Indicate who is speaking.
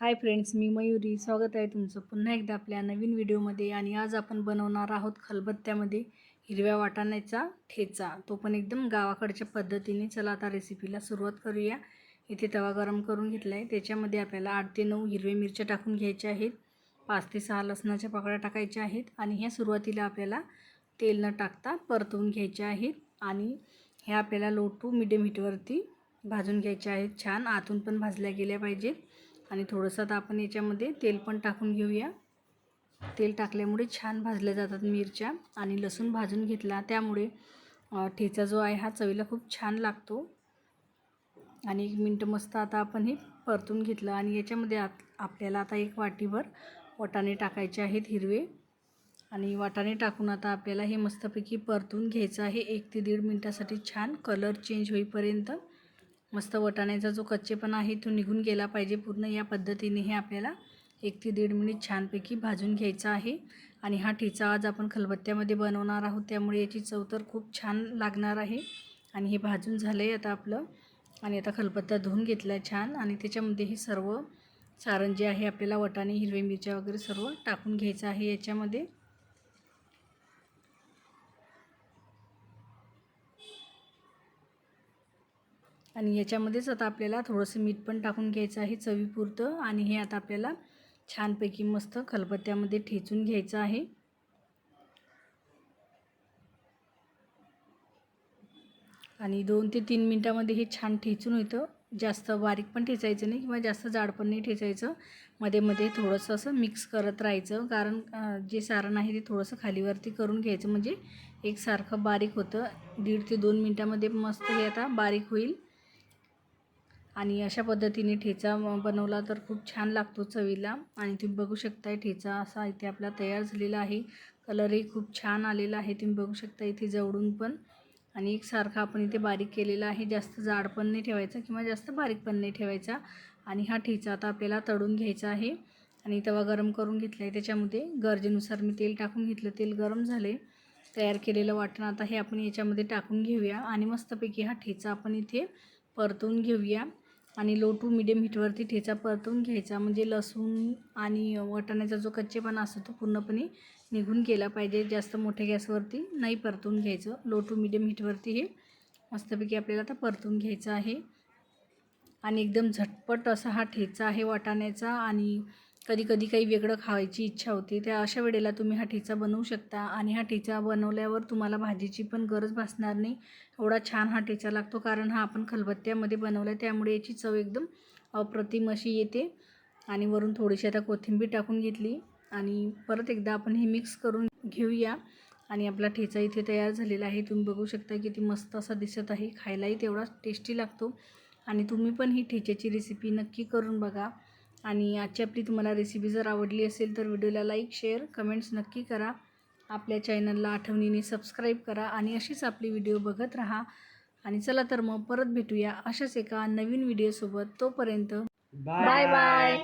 Speaker 1: Hi friends मी मयुरी. स्वागत आहे तुमचं पुन्हा एकदा आपल्या नवीन व्हिडिओमध्ये. आणि आज आपण बनवणार आहोत खलबत्त्यामध्ये हिरव्या वाटाण्याचा ठेचा. तो पण एकदम गावाकडच्या पद्धतीने. चला आता रेसिपीला सुरुवात करूया. इथे तवा गरम करून घेतला आहे त्याच्यामध्ये आपल्याला आठ ते नऊ हिरव्या मिरच्या टाकून घ्यायच्या आहेत. पाच ते सहा लसणाच्या पाकळ्या टाकायच्या आहेत. आणि ह्या सुरुवातीला आपल्याला तेल न टाकता परतवून घ्यायच्या आहेत. आणि ह्या आपल्याला लो टू मिडियम हीटवरती भाजून घ्यायच्या आहेत. छान आतून पण भाजल्या गेल्या पाहिजेत. आणि थोडंसं आता आपण याच्यामध्ये तेल पण टाकून घेऊया. तेल टाकल्यामुळे छान भाजल्या जातात मिरच्या आणि लसूण भाजून घेतला त्यामुळे ठेचा जो आहे हा चवीला खूप छान लागतो. आणि एक मिनटं मस्त आता आपण हे परतून घेतलं आणि याच्यामध्ये आत आपल्याला आता एक वाटीभर वाटाणे टाकायचे आहेत हिरवे. आणि वाटाणे टाकून आता आपल्याला हे मस्तपैकी परतून घ्यायचं आहे. एक ते दीड मिनटासाठी छान कलर चेंज होईपर्यंत मस्त वटाण्याचा जो कच्चेपणा आहे तो निघून गेला पाहिजे पूर्ण या पद्धतीने हे आपल्याला एक ते दीड मिनिट छानपैकी भाजून घ्यायचा आहे. आणि हा ठेचा आज आपण खलबत्त्यामध्ये बनवणार आहोत. त्यामुळे याची चव तर खूप छान लागणार आहे. आणि हे भाजून झालं आहे आता आपलं. आणि आता खलबत्ता धुवून घेतला आहे छान. आणि त्याच्यामध्ये हे सर्व सारण जे आहे आपल्याला वटाणे हिरवे मिरच्या वगैरे सर्व टाकून घ्यायचं आहे याच्यामध्ये. आणि याच्यामध्येच आता आपल्याला थोडंसं मीठ पण टाकून घ्यायचं आहे चवीपुरतं. आणि हे आता आपल्याला छानपैकी मस्त खलबत्त्यामध्ये ठेचून घ्यायचं आहे. आणि दोन ते तीन मिनटामध्ये हे छान ठेचून होतं. जास्त बारीक पण ठेचायचं नाही किंवा जास्त जाड पण नाही ठेचायचं. मध्ये मध्ये थोडंसं असं मिक्स करत राहायचं. कारण जे सारण आहे ते थोडंसं खालीवरती करून घ्यायचं. म्हणजे एकसारखं बारीक होतं. दीड ते दोन मिनटामध्ये मस्त हे आता बारीक होईल. आणि अशा पद्धतीने ठेचा बनवला तर खूप छान लागतो चवीला. आणि तुम्ही बघू शकताय ठेचा असा इथे आपला तयार झालेला आहे. कलरही खूप छान आलेला आहे तुम्ही बघू शकता इथे जवळून पण. आणि एकसारखा आपण इथे बारीक केलेला आहे जास्त जाड पण नाही ठेवायचा किंवा जास्त बारीक पण नाही ठेवायचा. आणि हा ठेचा आता आपल्याला तळून घ्यायचा आहे. आणि तवा गरम करून घेतला आहे त्याच्यामध्ये गरजेनुसार मी तेल टाकून घेतलं तेल गरम झाले तयार केलेलं वाटण आता हे आपण याच्यामध्ये टाकून घेऊया. आणि मस्तपैकी हा ठेचा आपण इथे परतून घेऊया. आणि लो टू मिडियम हीटवरती ठेचा परतून घ्यायचा. म्हणजे लसूण आणि वाटाण्याचा जो कच्चेपणा असतो तो पूर्णपणे निघून गेला पाहिजे. जास्त मोठ्या गॅसवरती नाही परतून घ्यायचं. लो टू मिडियम हीटवरती हे मस्तपैकी आपल्याला आता परतून घ्यायचं आहे. आणि एकदम झटपट असा हा ठेचा आहे वाटाण्याचा आणि कधी कधी काही वेगळं खायची इच्छा होती त्या अशा वेळेला तुम्ही हा ठेचा बनवू शकता. आणि हा ठेचा बनवल्यावर तुम्हाला भाजीची पण गरज भासणार नाही. एवढा छान हा ठेचा लागतो कारण हा आपण खलबत्त्यामध्ये बनवला आहे त्यामुळे याची चव एकदम अप्रतिम अशी येते. आणि वरून थोडीशी आता कोथिंबीर टाकून घेतली. आणि परत एकदा आपण हे मिक्स करून घेऊया. आणि आपला ठेचा इथे तयार झालेला आहे. तुम्ही बघू शकता किती मस्त असा दिसत आहे. खायलाही तेवढाच टेस्टी लागतो. आणि तुम्ही पण ही ठेच्याची रेसिपी नक्की करून बघा. आणि आजची आपली तुम्हाला रेसिपी जर आवडली असेल तर व्हिडिओला लाईक शेअर कमेंट्स नक्की करा. आपल्या चॅनलला आठवणीने सबस्क्राईब करा आणि अशीच आपली व्हिडिओ बघत राहा. आणि चला तर मग परत भेटूया अशाच एका नवीन व्हिडिओसोबत तोपर्यंत बाय बाय